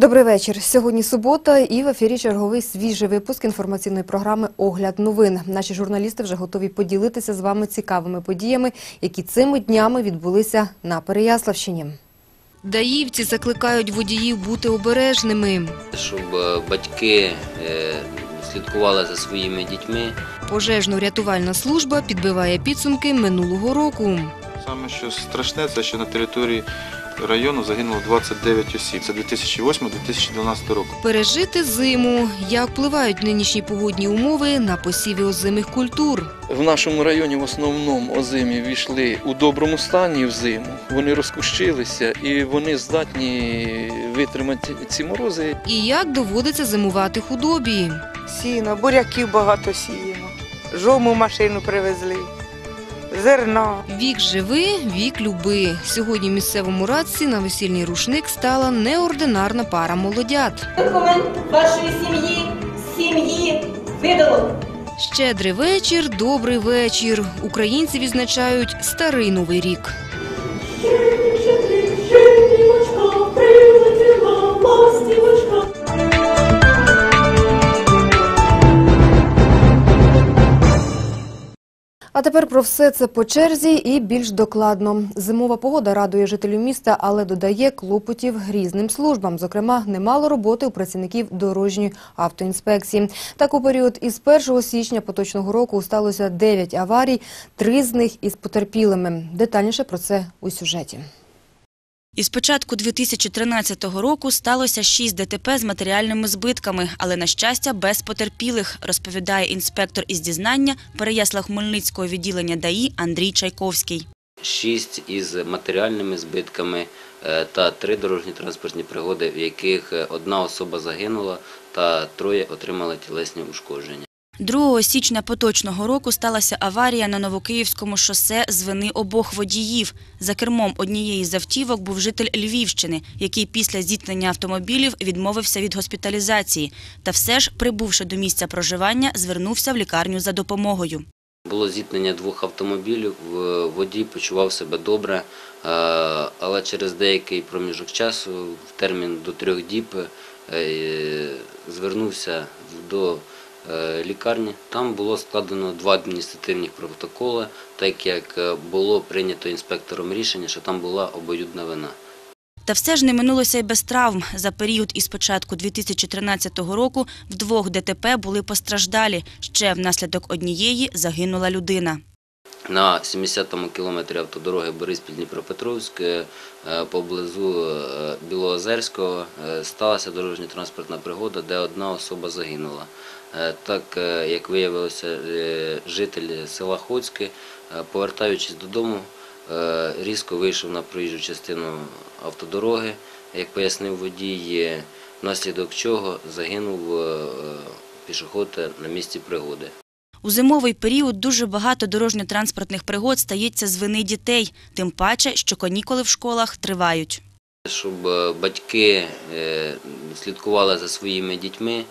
Добрий вечір. Сьогодні субота і в ефірі черговий свіжий випуск інформаційної програми Огляд новин. Наші журналісти вже готові поділитися з вами цікавими подіями, які цими днями відбулися на Переяславщині. Даївці закликають водіїв бути обережними. щоб е, батьки е, слідкували за своїми дітьми. Пожежно-рятувальна служба підбиває підсумки минулого року. Саме що страшне, це що на території району загинуло 29 осіб. Це 2008-2012 року. Пережити зиму. Як впливають нинішні погодні умови на посіви озимих культур? В нашому районі в основному озимі війшли у доброму стані в зиму. Вони розкущилися і вони здатні витримати ці морози. І як доводиться зимувати худобі? Сіно, буряків багато сіємо. Жому машину привезли, зерна. Вік живи, вік люби. Сьогодні в місцевому радці на весільний рушник стала неординарна пара молодят. документ вашої сім'ї, сім'ї видало. Щедрий вечір, добрий вечір. Українці відзначають старий новий рік. А тепер про все це по черзі і більш докладно. Зимова погода радує жителів міста, але додає клопотів різним службам. Зокрема, немало роботи у працівників дорожньої автоінспекції. Так, у період із 1 січня поточного року сталося 9 аварій, три з них із потерпілими. Детальніше про це у сюжеті. Із початку 2013 року сталося 6 ДТП з матеріальними збитками, але, на щастя, без потерпілих, розповідає інспектор із дізнання Переяслав-Хмельницького відділення ДАІ Андрій Чайковський. Шість із матеріальними збитками е, та три дорожні транспортні пригоди, в яких е, одна особа загинула та троє отримали тілесні ушкодження. 2 січня поточного року сталася аварія на Новокиївському шосе з вини обох водіїв. За кермом однієї з автівок був житель Львівщини, який після зіткнення автомобілів відмовився від госпіталізації. Та все ж, прибувши до місця проживання, звернувся в лікарню за допомогою. Було зіткнення двох автомобілів, водій почував себе добре, е, але через деякий проміжок часу, в термін до трьох діб, е, звернувся до лікарні. Там було складено два адміністративні протоколи, так як е, було прийнято інспектором рішення, що там була обоюдна вина. Та все ж не минулося й без травм. За період із початку 2013 року в двох ДТП були постраждалі. Ще внаслідок однієї загинула людина. На 70-му кілометрі автодороги Бориспіль-Дніпропетровськ е, поблизу е, Білоозерського е, сталася дорожньо-транспортна пригода, де одна особа загинула. Е, Так, е, як виявилося, е, житель села Хоцьке, повертаючись додому, різко вийшов на проїжджу частину автодороги, як пояснив водій, внаслідок чого загинув пішоход на місці пригоди. У зимовий період дуже багато дорожньо-транспортних пригод стається з вини дітей, тим паче, що канікули в школах тривають. Щоб батьки слідкували за своїми дітьми,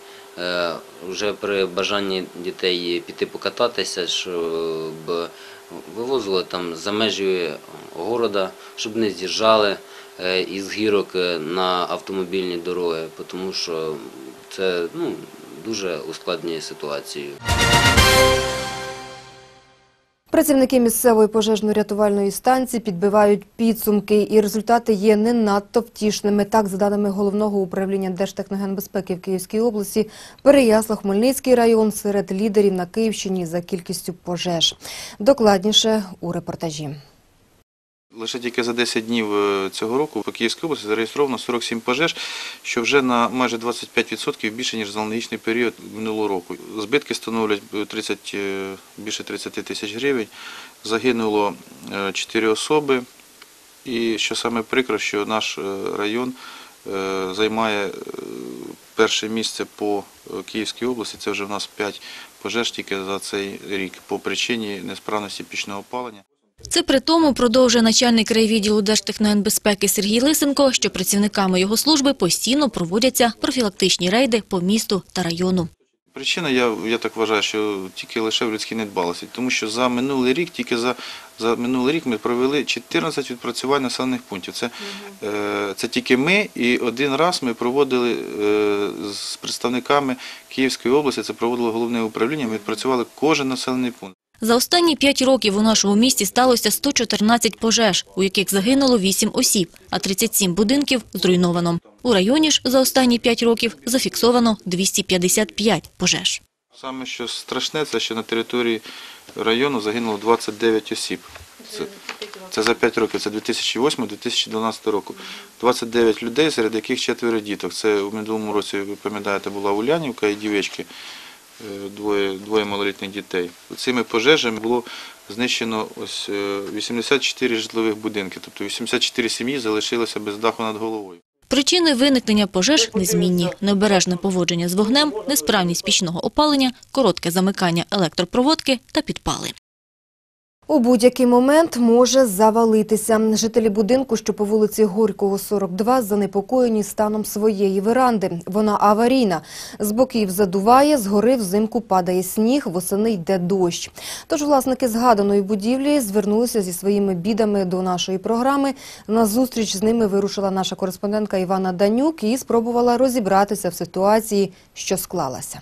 вже при бажанні дітей піти покататися, щоб вивозили там за межі города, щоб не з'їжджали е, із гірок е, на автомобільні дороги, тому що це ну, дуже ускладнює ситуацію. Працівники місцевої пожежно-рятувальної станції підбивають підсумки, і результати є не надто втішними. Так, за даними головного управління Держтехногенбезпеки в Київській області, Переяслав-Хмельницький район серед лідерів на Київщині за кількістю пожеж. Докладніше у репортажі. Лише тільки за 10 днів е, цього року по Київській області зареєстровано 47 пожеж, що вже на майже 25% більше, ніж за аналогічний період минулого року. Збитки становлять е, 30, е, більше 30 тисяч гривень. Загинуло 4 особи. І що саме прикро, що наш е, район е, займає е, перше місце по е, Київській області. Це вже в нас 5 пожеж тільки за цей рік по причині несправності пічного опалення. Це при тому продовжує начальник райвідділу Держтехногенбезпеки Сергій Лисенко, що працівниками його служби постійно проводяться профілактичні рейди по місту та району. Причина, я, я так вважаю, що тільки лише в людській недбалості, тому що за минулий рік тільки за За минулий рік ми провели 14 відпрацювань населених пунктів. Це, е, це тільки ми, і один раз ми проводили е, з представниками Київської області, це проводило головне управління, ми відпрацювали кожен населений пункт. За останні п'ять років у нашому місті сталося 114 пожеж, у яких загинуло 8 осіб, а 37 будинків зруйновано. У районі ж за останні п'ять років зафіксовано 255 пожеж. Саме що страшне, це що на території району загинуло 29 осіб. Це, це за 5 років, це 2008-2012 року. 29 людей, серед яких четверо діток. Це у минулому році, ви пам'ятаєте, була Улянівка і дівечки, двоє, двоє малолітніх дітей. Цими пожежами було знищено ось е, 84 житлових будинки, тобто 84 сім'ї залишилися без даху над головою. Причини виникнення пожеж незмінні. Необережне поводження з вогнем, несправність пічного опалення, коротке замикання електропроводки та підпали. У будь-який момент може завалитися. Жителі будинку, що по вулиці Горького, 42, занепокоєні станом своєї веранди. Вона аварійна. З боків задуває, згори взимку падає сніг, восени йде дощ. Тож власники згаданої будівлі звернулися зі своїми бідами до нашої програми. На зустріч з ними вирушила наша кореспондентка Івана Данюк і спробувала розібратися в ситуації, що склалася.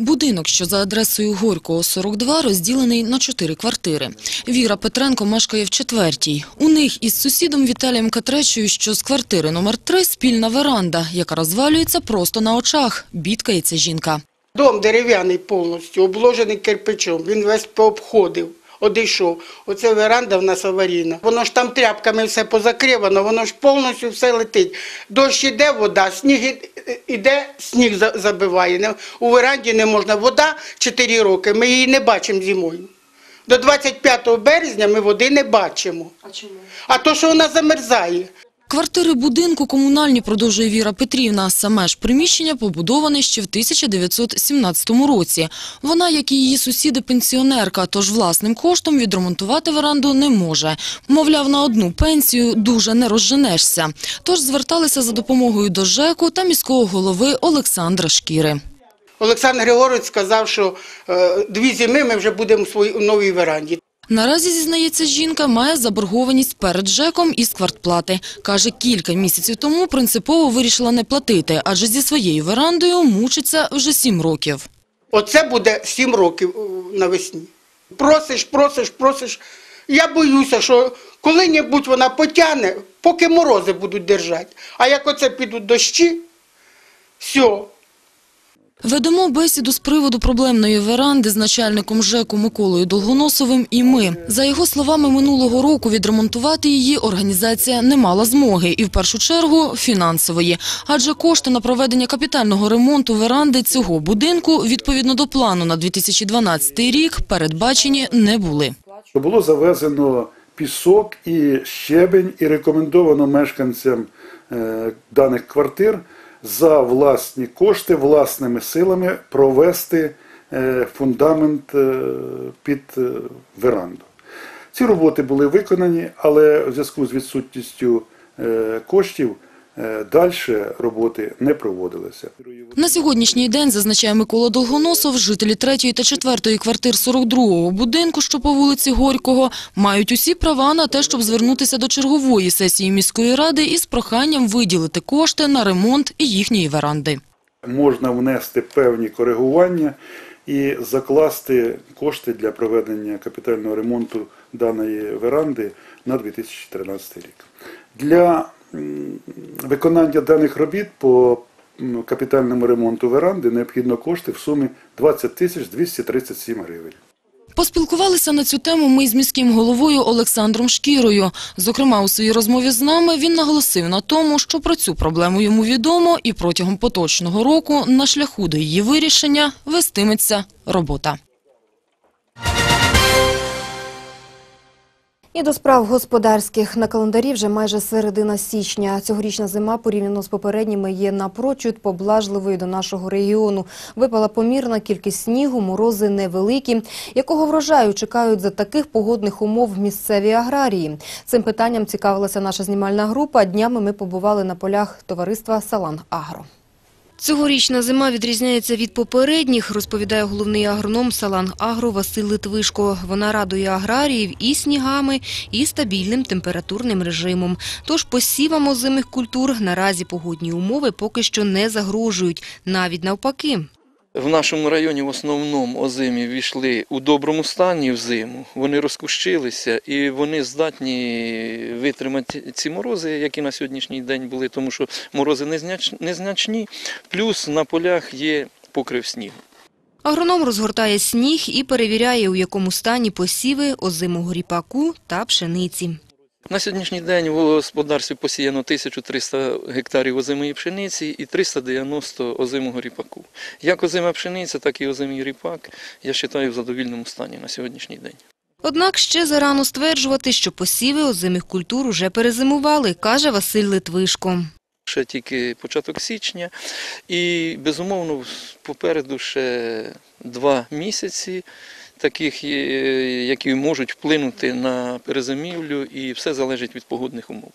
Будинок, що за адресою Горького, 42, розділений на чотири квартири. Віра Петренко мешкає в четвертій. У них із сусідом Віталієм Катречою, що з квартири номер 3 спільна веранда, яка розвалюється просто на очах. Бідкається жінка. Дом дерев'яний повністю, обложений кирпичом. Він весь пообходив, одійшов. Оце веранда в нас аварійна. Воно ж там тряпками все позакривано, воно ж повністю все летить. Дощ іде, вода, сніг іде, сніг за- забиває. У веранді не можна. Вода 4 роки, ми її не бачимо зимою. До 25 березня ми води не бачимо. А чому? А то, що вона замерзає. Квартири будинку комунальні, продовжує Віра Петрівна. Саме ж приміщення побудоване ще в 1917 році. Вона, як і її сусіди, пенсіонерка, тож власним коштом відремонтувати веранду не може. Мовляв, на одну пенсію дуже не розженешся. Тож зверталися за допомогою до ЖЕКу та міського голови Олександра Шкіри. Олександр Григорович сказав, що е, дві зими ми вже будемо в новій веранді. Наразі, зізнається жінка, має заборгованість перед ЖЕКом із квартплати. Каже, кілька місяців тому принципово вирішила не платити, адже зі своєю верандою мучиться вже сім років. Оце буде сім років е, навесні. Просиш, просиш, просиш. Я боюся, що коли-небудь вона потягне, поки морози будуть держати. А як оце підуть дощі, все, Ведемо бесіду з приводу проблемної веранди з начальником ЖЕКу Миколою Долгоносовим і ми. За його словами, минулого року відремонтувати її організація не мала змоги і в першу чергу фінансової. Адже кошти на проведення капітального ремонту веранди цього будинку відповідно до плану на 2012 рік передбачені не були. було завезено пісок і щебень, і рекомендовано мешканцям е, даних квартир за власні кошти, власними силами провести е, фундамент е, під е, веранду. Ці роботи були виконані, але в зв'язку з відсутністю коштів далі роботи не проводилися. На сьогоднішній день, зазначає Микола Долгоносов, жителі третьої та четвертої квартир 42-го будинку, що по вулиці Горького, мають усі права на те, щоб звернутися до чергової сесії міської ради із проханням виділити кошти на ремонт їхньої веранди. можна внести певні коригування і закласти кошти для проведення капітального ремонту даної веранди на 2013 рік. Для виконання даних робіт по капітальному ремонту веранди необхідно кошти в сумі 20 тисяч 237 гривень. Поспілкувалися на цю тему ми з міським головою Олександром Шкірою. Зокрема, у своїй розмові з нами він наголосив на тому, що про цю проблему йому відомо і протягом поточного року на шляху до її вирішення вестиметься робота. І до справ господарських на календарі вже майже середина січня. Цьогорічна зима порівняно з попередніми є напрочуд поблажливою до нашого регіону. Випала помірна кількість снігу, морози невеликі. Якого врожаю чекають за таких погодних умов місцеві аграрії? Цим питанням цікавилася наша знімальна група. Днями ми побували на полях товариства Салан Агро. Цьогорічна зима відрізняється від попередніх, розповідає головний агроном Салан Агро Василь Литвишко. Вона радує аграріїв і снігами, і стабільним температурним режимом. Тож посівам озимих культур наразі погодні умови поки що не загрожують, навіть навпаки. В нашому районі в основному озимі війшли у доброму стані в зиму. Вони розкущилися і вони здатні витримати ці морози, які на сьогоднішній день були, тому що морози незначні. Плюс на полях є покрив снігу. Агроном розгортає сніг і перевіряє, у якому стані посіви озимого ріпаку та пшениці. На сьогоднішній день в господарстві посіяно 1300 гектарів озимої пшениці і 390 озимого ріпаку. Як озима пшениця, так і озимий ріпак, я вважаю, в задовільному стані на сьогоднішній день. Однак ще зарано стверджувати, що посіви озимих культур уже перезимували, каже Василь Литвишко. Ще тільки початок січня, і безумовно попереду ще два місяці, таких, е, які можуть вплинути на перезимівлю, і все залежить від погодних умов.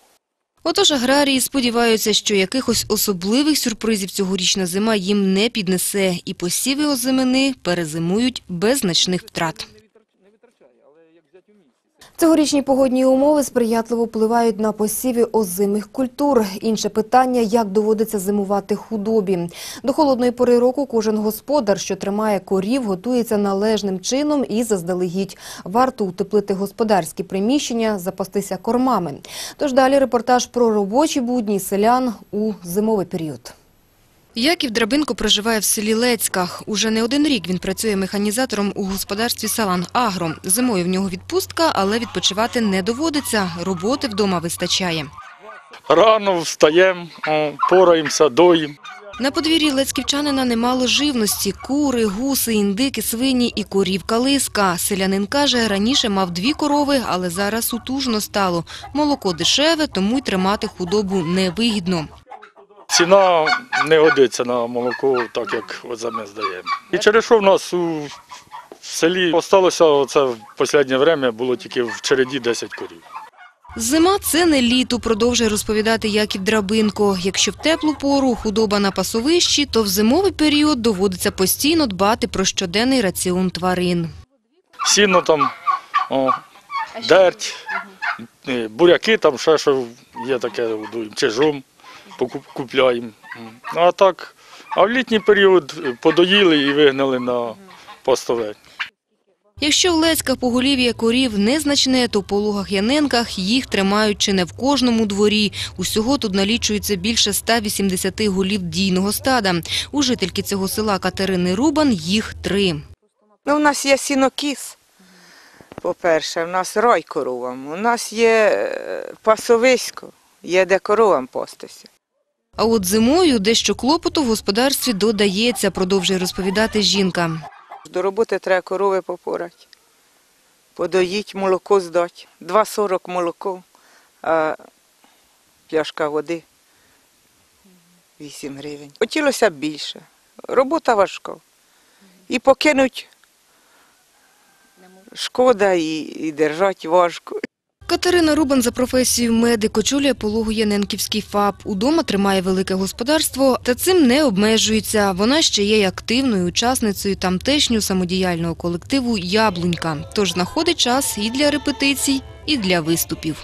Отож аграрії сподіваються, що якихось особливих сюрпризів цьогорічна зима їм не піднесе, і посіви озимини перезимують без значних втрат. Цьогорічні погодні умови сприятливо впливають на посіви озимих культур. Інше питання – як доводиться зимувати худобі. До холодної пори року кожен господар, що тримає корів, готується належним чином і заздалегідь. Варто утеплити господарські приміщення, запастися кормами. Тож далі репортаж про робочі будні селян у зимовий період. Яків Драбинко проживає в селі Лецьках. Уже не один рік він працює механізатором у господарстві Салан Агро. Зимою в нього відпустка, але відпочивати не доводиться. Роботи вдома вистачає. Рано встаємо, пораємося, доїм. На подвір'ї лецьківчанина немало живності – кури, гуси, індики, свині і корівка лиска. Селянин каже, раніше мав дві корови, але зараз утужно стало. Молоко дешеве, тому й тримати худобу невигідно. Ціна не годиться на молоко, так як оце ми здаємо. І через що в нас у селі осталося оце в останнє время було тільки в череді 10 корів. Зима – це не літо, продовжує розповідати Яків Драбинко. Якщо в теплу пору худоба на пасовищі, то в зимовий період доводиться постійно дбати про щоденний раціон тварин. Сіно там, о, дерть, е, буряки там ще що є таке, чи покуп- купляємо. Ну, А так, а в літній період е, подоїли і вигнали на пастове. Якщо в Лецьках поголів'я корів незначне, то по лугах-яненках їх тримають чи не в кожному дворі. Усього тут налічується більше 180 голів дійного стада. У жительки цього села Катерини Рубан їх три. Ну, у нас є сінокіс. По-перше, у нас рой коровам, у нас є е, пасовисько, є де коровам пастися. А от зимою дещо клопоту в господарстві додається, продовжує розповідати жінка. До роботи треба корови попорати, подоїть, молоко здати. 2,40 молоко, а пляшка води 8 гривень. Хотілося б більше. Робота важка. І покинуть шкода, і, і держати важко. Катерина Рубан за професією медик очолює пологу Яненківський ФАП. Удома тримає велике господарство, та цим не обмежується. Вона ще є й активною учасницею тамтешнього самодіяльного колективу «Яблунька». Тож знаходить час і для репетицій, і для виступів.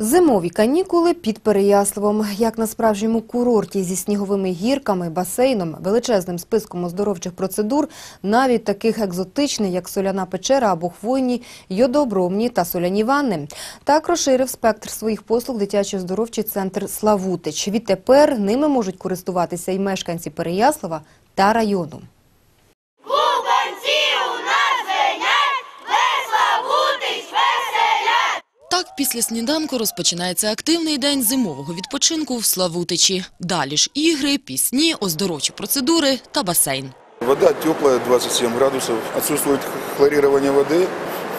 Зимові канікули під Переяславом. Як на справжньому курорті зі сніговими гірками, басейном, величезним списком оздоровчих процедур, навіть таких екзотичних, як соляна печера або хвойні, йодообромні та соляні ванни. Так розширив спектр своїх послуг дитячий оздоровчий центр «Славутич». Відтепер ними можуть користуватися і мешканці Переяслава та району. Після сніданку розпочинається активний день зимового відпочинку в Славутичі. Далі ж ігри, пісні, оздоровчі процедури та басейн. Вода теплая, 27 градусов. Отсутствует хлорирование воды.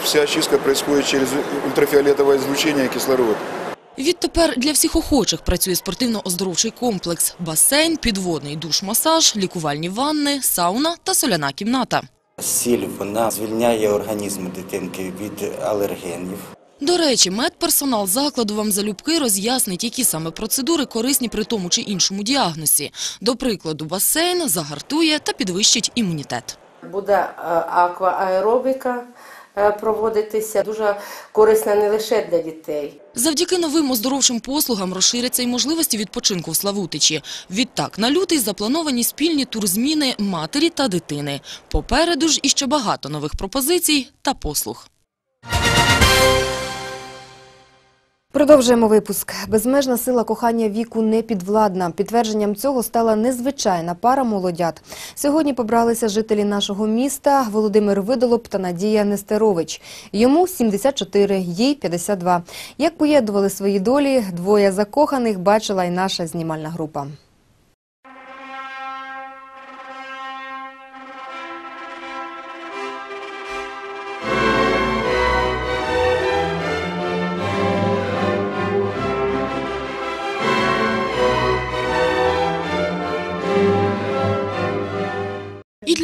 Вся очистка происходит через ультрафиолетовое излучение и кислород. Відтепер для всіх охочих працює спортивно-оздоровчий комплекс, басейн, підводний душ-масаж, лікувальні ванни, сауна та соляна кімната. Сіль вона звільняє організм дитинки від алергенів. До речі, медперсонал закладу вам залюбки роз'яснить, які саме процедури корисні при тому чи іншому діагнозі. До прикладу, басейн загартує та підвищить імунітет. Буде е, аквааеробіка е, проводитися, дуже корисна не лише для дітей. Завдяки новим оздоровчим послугам розширяться й можливості відпочинку в Славутичі. Відтак, на лютий заплановані спільні турзміни матері та дитини. Попереду ж іще багато нових пропозицій та послуг. Продовжуємо випуск. Безмежна сила кохання віку не підвладна. Підтвердженням цього стала незвичайна пара молодят. Сьогодні побралися жителі нашого міста Володимир Видолоп та Надія Нестерович. Йому 74, їй 52. Як поєднували свої долі, двоє закоханих бачила й наша знімальна група.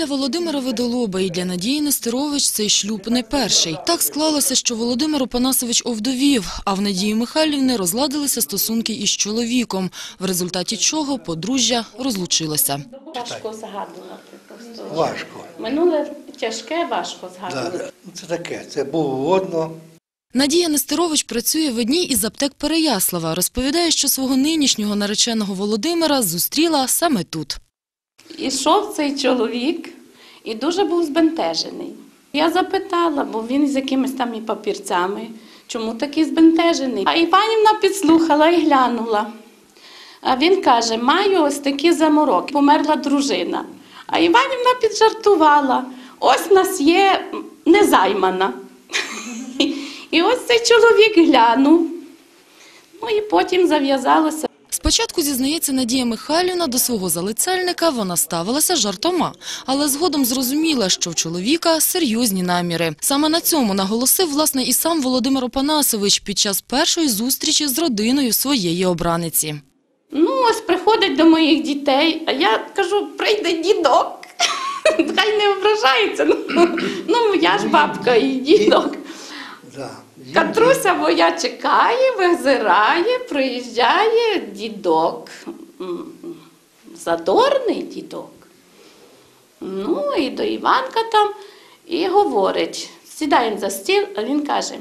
Для Володимира Видолоба, і для Надії Нестерович цей шлюб не перший. Так склалося, що Володимир Опанасович овдовів, а в Надії Михайлівни розладилися стосунки із чоловіком, в результаті чого подружжя розлучилося. Важко згадувати просто. Важко. Минуле тяжке, важко згадувати. Да. Це таке, це було водно. Надія Нестерович працює в одній із аптек Переяслава. Розповідає, що свого нинішнього нареченого Володимира зустріла саме тут. Ішов цей чоловік і дуже був збентежений. Я запитала, бо він з якимись там і папірцями, чому такий збентежений. А Іванівна підслухала і глянула. А він каже: маю ось такі замороки. Померла дружина. А Іванівна піджартувала: ось нас є незаймана. І ось цей чоловік глянув. Ну і потім зав'язалося. Спочатку, зізнається Надія Михайлівна, до свого залицяльника вона ставилася жартома, але згодом зрозуміла, що в чоловіка серйозні наміри. Саме на цьому наголосив, власне, і сам Володимир Опанасович під час першої зустрічі з родиною своєї обраниці. Ну, ось приходить до моїх дітей, а я кажу, прийде дідок. Хай не ображається. Ну, ну я ж бабка і дідок. Катруся моя чекає, визирає, приїжджає дідок. Задорний дідок. Ну і до Іванка там і говорить, сідає за стіл, а він каже: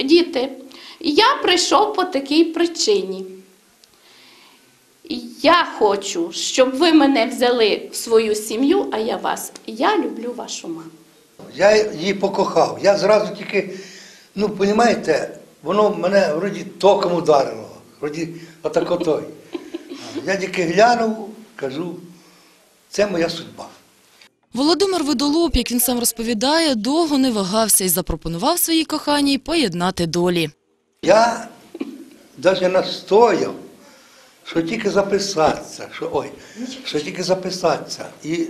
Діти, я прийшов по такій причині. Я хочу, щоб ви мене взяли в свою сім'ю, а я вас. Я люблю вашу маму. Я її покохав. Я зразу тільки, ну, розумієте, воно мене вроді током ударило. Вроді отако той. Я тільки глянув, кажу, це моя судьба. Володимир Видолоп, як він сам розповідає, довго не вагався і запропонував своїй коханій поєднати долі. Я навіть настояв, що тільки записатися, що ой, що тільки записатися, і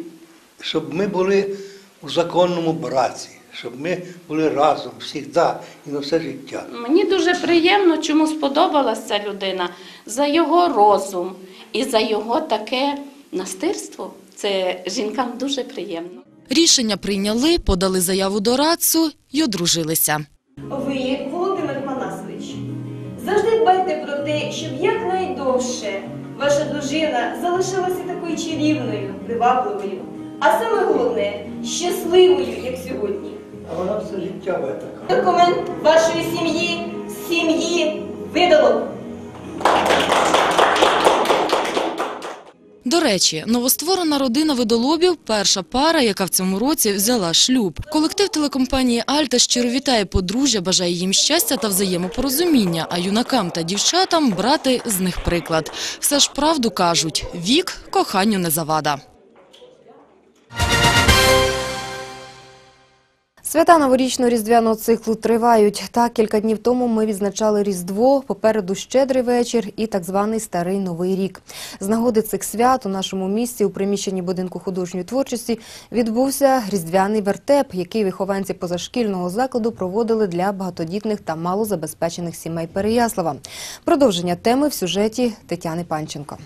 щоб ми були у законному браці, щоб ми були разом завжди і на все життя. Мені дуже приємно, чому сподобалася ця людина за його розум і за його таке настирство. Це жінкам дуже приємно. Рішення прийняли, подали заяву до РАЦУ й одружилися. Ви, Володимир Панасович, завжди дбайте про те, щоб якнайдовше ваша дружина залишилася такою чарівною, привабливою, а саме головне щасливою, як сьогодні. А вона все життя в. Документ вашої сім'ї, сім'ї видало. До речі, новостворена родина Видолобів – перша пара, яка в цьому році взяла шлюб. Колектив телекомпанії «Альта» щиро вітає подружжя, бажає їм щастя та взаємопорозуміння, а юнакам та дівчатам брати з них приклад. Все ж правду кажуть – вік коханню не завада. Свята новорічно-різдвяного циклу тривають. Так, кілька днів тому ми відзначали Різдво, попереду щедрий вечір і так званий Старий Новий рік. З нагоди цих свят у нашому місті у приміщенні будинку художньої творчості відбувся різдвяний вертеп, який вихованці позашкільного закладу проводили для багатодітних та малозабезпечених сімей Переяслава. Продовження теми в сюжеті Тетяни Панченко.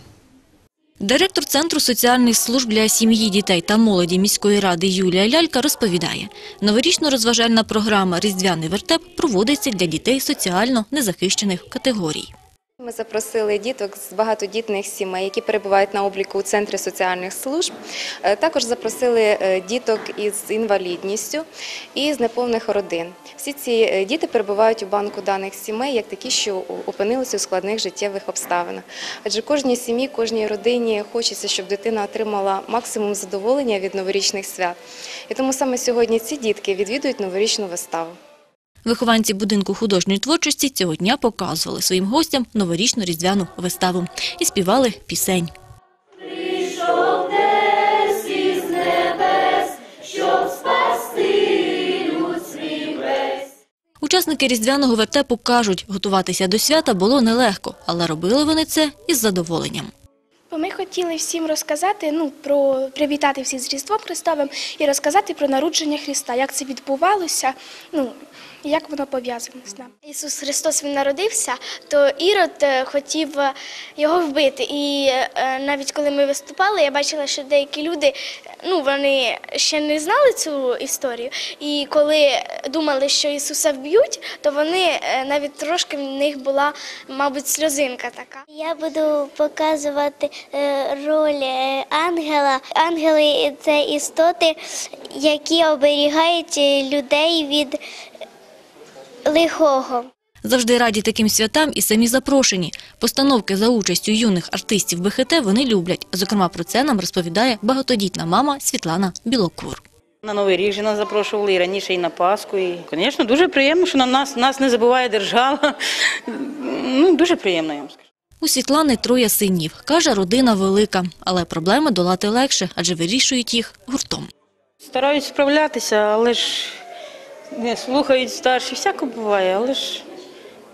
Директор Центру соціальних служб для сім'ї, дітей та молоді міської ради Юлія Лялька розповідає, новорічно-розважальна програма «Різдвяний вертеп» проводиться для дітей соціально незахищених категорій. Ми запросили діток з багатодітних сімей, які перебувають на обліку у центрі соціальних служб. Е, Також запросили е, діток із інвалідністю і з неповних родин. Всі ці е, діти перебувають у банку даних сімей як такі, що опинилися у складних життєвих обставинах. Адже кожній сім'ї, кожній родині хочеться, щоб дитина отримала максимум задоволення від новорічних свят. І тому саме сьогодні ці дітки відвідують новорічну виставу. Вихованці будинку художньої творчості цього дня показували своїм гостям новорічну різдвяну виставу і співали пісень. Учасники різдвяного вертепу кажуть, готуватися до свята було нелегко, але робили вони це із задоволенням. Ми хотіли всім розказати, ну про привітати всіх з Різдвом Христовим і розказати про народження Христа, як це відбувалося, ну як воно пов'язане з нами. Ісус Христос він народився, то Ірод е, хотів е, його вбити. І е, навіть коли ми виступали, я бачила, що деякі люди ну вони ще не знали цю історію. І коли думали, що Ісуса вб'ють, то вони навіть трошки в них була, мабуть, сльозинка така. Я буду показувати роль ангела. Ангели це істоти, які оберігають людей від лихого. Завжди раді таким святам і самі запрошені. Постановки за участю юних артистів БХТ вони люблять. Зокрема, про це нам розповідає багатодітна мама Світлана Білокур. На Новий рік же нас запрошували і раніше, і на Пасху. І, звісно, дуже приємно, що на нас, нас не забуває держава. Ну, дуже приємно, я вам скажу. У Світлани троє синів. Каже, родина велика, але проблеми долати легше, адже вирішують їх гуртом. Стараюсь справлятися, але ж не слухають старші, всяко буває, але ж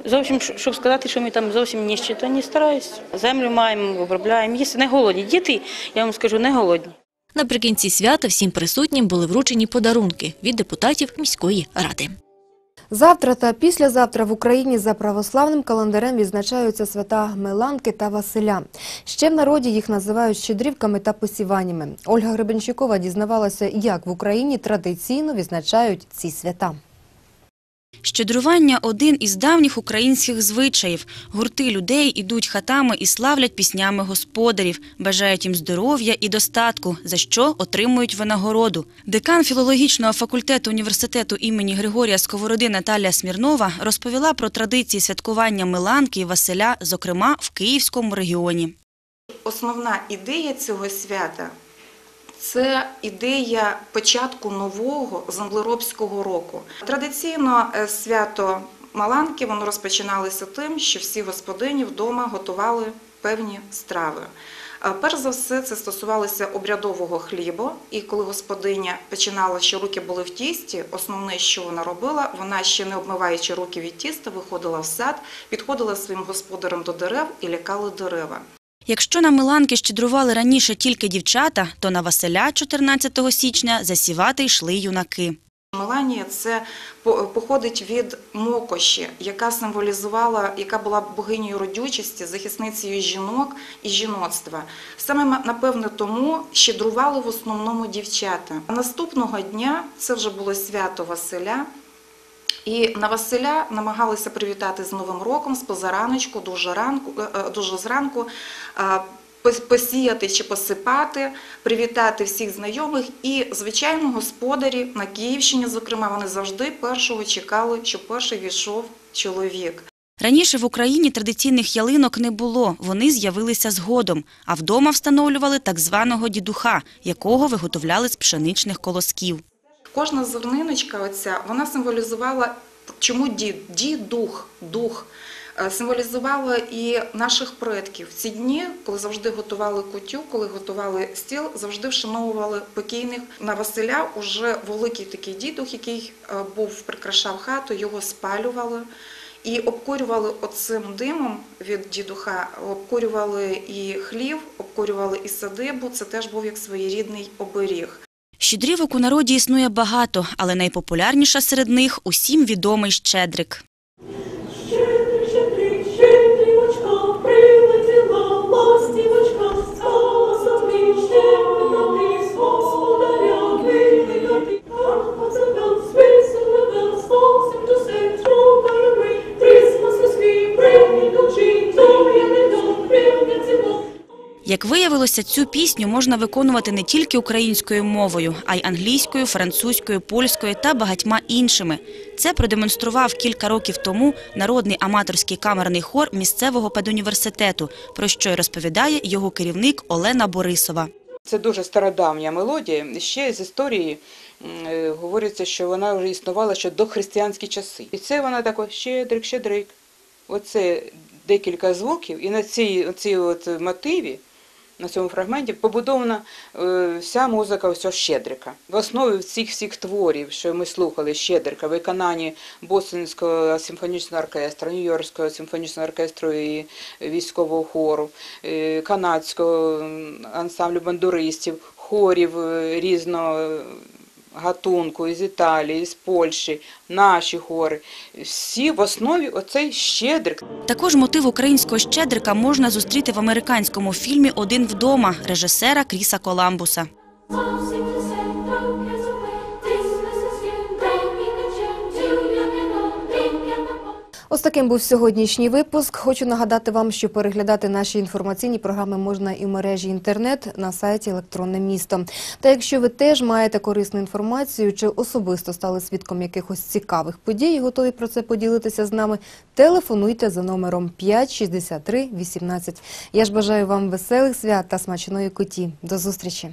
зовсім, щоб сказати, що ми там зовсім ніщі, то не стараюсь. Землю маємо, обробляємо, їсти не голодні. Діти, я вам скажу, не голодні. Наприкінці свята всім присутнім були вручені подарунки від депутатів міської ради. Завтра та післязавтра в Україні за православним календарем відзначаються свята Меланки та Василя. Ще в народі їх називають щедрівками та посіваннями. Ольга Гребенщикова дізнавалася, як в Україні традиційно відзначають ці свята. Щедрування – один із давніх українських звичаїв. Гурти людей ідуть хатами і славлять піснями господарів, бажають їм здоров'я і достатку, за що отримують винагороду. Декан філологічного факультету університету імені Григорія Сковороди Наталія Смірнова розповіла про традиції святкування Миланки і Василя, зокрема в Київському регіоні. Основна ідея цього свята це ідея початку нового землеробського року. Традиційно е, свято Маланки воно розпочиналося тим, що всі господині вдома готували певні страви. Е, Перш за все, це стосувалося обрядового хлібу, і коли господиня починала, що руки були в тісті, основне, що вона робила, вона ще не обмиваючи руки від тіста, виходила в сад, підходила своїм господарем до дерев і лякали дерева. Якщо на Миланки щедрували раніше тільки дівчата, то на Василя 14 січня засівати йшли юнаки. Меланія це походить від мокоші, яка символізувала, яка була богинею родючості, захисницею жінок і жіноцтва. Саме напевне тому щедрували в основному дівчата. Наступного дня це вже було свято Василя. І на Василя намагалися привітати з Новим роком, з позараночку, дуже ранку, е, е, дуже зранку, е, посіяти чи посипати, привітати всіх знайомих. І, звичайно, господарі на Київщині, зокрема, вони завжди першого чекали, що перший війшов чоловік. Раніше в Україні традиційних ялинок не було, вони з'явилися згодом, а вдома встановлювали так званого дідуха, якого виготовляли з пшеничних колосків. Кожна зерниночка, оця, вона символізувала, чому дід, дід дух, дух. Е, Символізувала і наших предків. Ці дні, коли завжди готували кутю, коли готували стіл, завжди вшановували покійних. На Василя уже великий такий дідух, який е, був, прикрашав хату, його спалювали. І обкурювали оцим димом від дідуха, обкурювали і хлів, обкурювали і садибу. Це теж був як своєрідний оберіг. Щедрівок у народі існує багато, але найпопулярніша серед них усім відомий щедрик. Як виявилося, цю пісню можна виконувати не тільки українською мовою, а й англійською, французькою, польською та багатьма іншими. Це продемонстрував кілька років тому народний аматорський камерний хор місцевого педуніверситету, про що й розповідає його керівник Олена Борисова. Це дуже стародавня мелодія. Ще з історії е, говориться, що вона вже існувала ще до християнські часи. І це вона така щедрик, щедрик. Оце декілька звуків, і на цій, цій от мотиві, на цьому фрагменті побудована е, вся музика ось щедрика. В основі всіх всіх творів, що ми слухали щедрика, виконання Бостонського симфонічного оркестру, Нью-Йоркського симфонічного оркестру і військового хору, е, канадського ансамблю бандуристів, хорів е, різного гатунку із Італії, з Польщі, наші гори. Всі в основі оцей щедрик. Також мотив українського щедрика можна зустріти в американському фільмі Один вдома режисера Кріса Коламбуса. Ось таким був сьогоднішній випуск. Хочу нагадати вам, що переглядати наші інформаційні програми можна і в мережі інтернет на сайті Електронне місто. Та якщо ви теж маєте корисну інформацію чи особисто стали свідком якихось цікавих подій і готові про це поділитися з нами, телефонуйте за номером 563 18. Я ж бажаю вам веселих свят та смачної куті. До зустрічі!